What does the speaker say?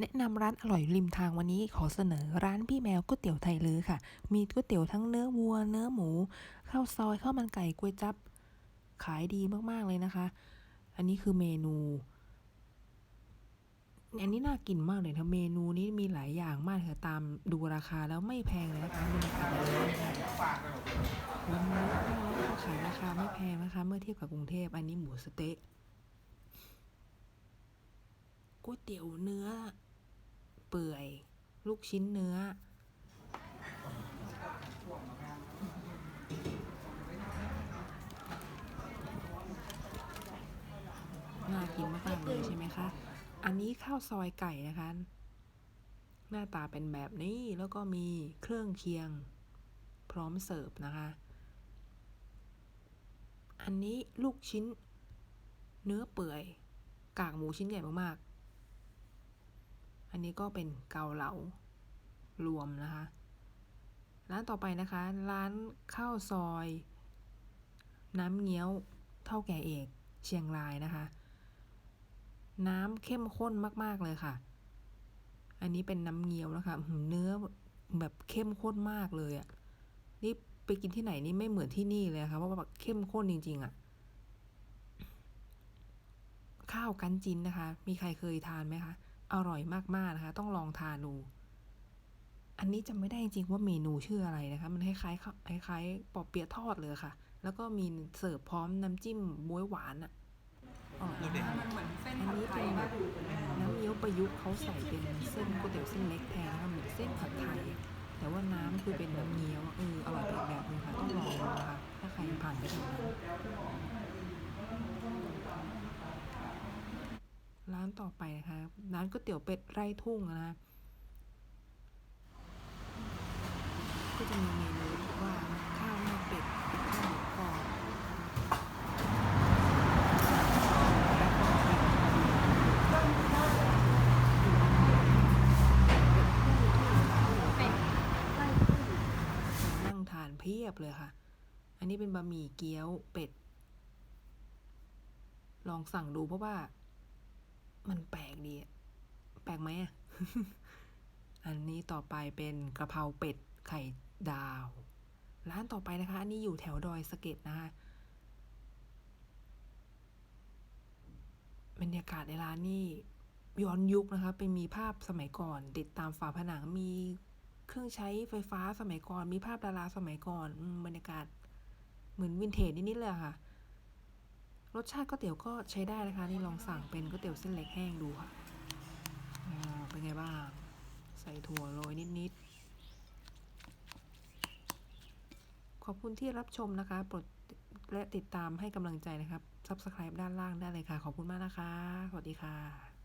แนะนำร้านอร่อยริมทางวันนี้ขอเสนอร้านพี่แมวก๋วยเตี๋ยวไทยลือค่ะ มีก๋วยเตี๋ยวทั้งเนื้อวัว เนื้อหมูข้าวซอยข้าวมันไก่ก๋วยจับ ขายดีมากๆเลยนะคะ อันนี้คือเมนูอันนี้น่ากินมากเลยนะเมนูนี้มีหลายอย่างมากค่ะตามดูราคาแล้วไม่แพงเลยนะคะรากาวันนี้ก็ขายราคาไม่แพงนะคะ เมื่อเทียบกับกรุงเทพอันนี้หมูสเต๊ะก๋วยเตี๋ยวเนื้อ เปื่อย ลูกชิ้นเนื้อ น่ากินมากๆเลยใช่ไหมคะ อันนี้ข้าวซอยไก่นะคะ หน้าตาเป็นแบบนี้แล้วก็มีเครื่องเคียง พร้อมเสิร์ฟนะคะ อันนี้ลูกชิ้น เนื้อเปื่อย กากหมูชิ้นใหญ่มากๆ อันนี้ก็เป็นเกาเหลารวมนะคะ ร้านต่อไปนะคะ ร้านข้าวซอย น้ำเงี้ยวเท่าแก่เอกเชียงรายนะคะ น้ำเข้มข้นมาก ๆ เลยค่ะ อันนี้เป็นน้ำเงี้ยวนะคะหือเนื้อแบบเข้มข้นมากเลยอะ่ะนี่ไปกินที่ไหนนี่ไม่เหมือนที่นี่เลยค่ะเพราะว่าแบบเข้มข้นจริง ๆอะ่ะข้าวกันจินนะคะ มีใครเคยทานไหมคะ อร่อยมากๆนะคะ ต้องลองทานดู อันนี้จำไม่ได้จริงๆว่าเมนูชื่ออะไรนะคะ มันคล้ายๆข้าวคล้ายๆปอเปี๊ยะทอดเลยค่ะ แล้วก็มีเสิร์ฟพร้อมน้ำจิ้มบ๊วยหวานอะอร่อยมันเหมือนเส้นอันนี้เป็นมากน้ำเงี้ยวประยุกต์เขาใส่เป็นเส้นก๋วยเตี๋ยวเส้นเล็กแทนนะคะเหมือนเส้นผัดไทยแต่ว่าน้ำคือเป็นน้ำเงี้ยวเอออร่อยไปอีกแบบนึงค่ะต้องลองดูนะคะถ้าใครผ่านไปแถวนั้นานต่อไปนะคะ ร้านก๋วยเตี๋ยวเป็ดไร่ทุ่งนะคะก็จะมีเมนูว่าข้าวหน้าเป็ดข้าวหมูกรอบนั่งทานเพียบเลยค่ะ อันนี้เป็นบะหมี่เกี๊ยวเป็ด ลองสั่งดูเพราะว่า มันแปลกดี แปลกไหมอะอันนี้ต่อไปเป็นกระเพราเป็ดไข่ดาว ร้านต่อไปนะคะ อันนี้อยู่แถวดอยสะเก็ดนะคะบรรยากาศในร้านนี่ย้อนยุคนะคะ เป็นมีภาพสมัยก่อน ติดตามฝาผนังมีเครื่องใช้ไฟฟ้าสมัยก่อน มีภาพดาราสมัยก่อนอมบรรยากาศเหมือนวินเทจนิดๆเลยะค่ะ รสชาติก๋วยเตี๋ยวก็ใช้ได้นะคะ นี่ลองสั่งเป็นก๋วยเตี๋ยวเส้นเล็กแห้งดูค่ะเป็นไงบ้าง ใส่ถั่วโรยนิดๆ ขอบคุณที่รับชมนะคะโปรดและติดตามให้กำลังใจนะครับ Subscribe ด้านล่างได้เลยค่ะ ขอบคุณมากนะคะ สวัสดีค่ะ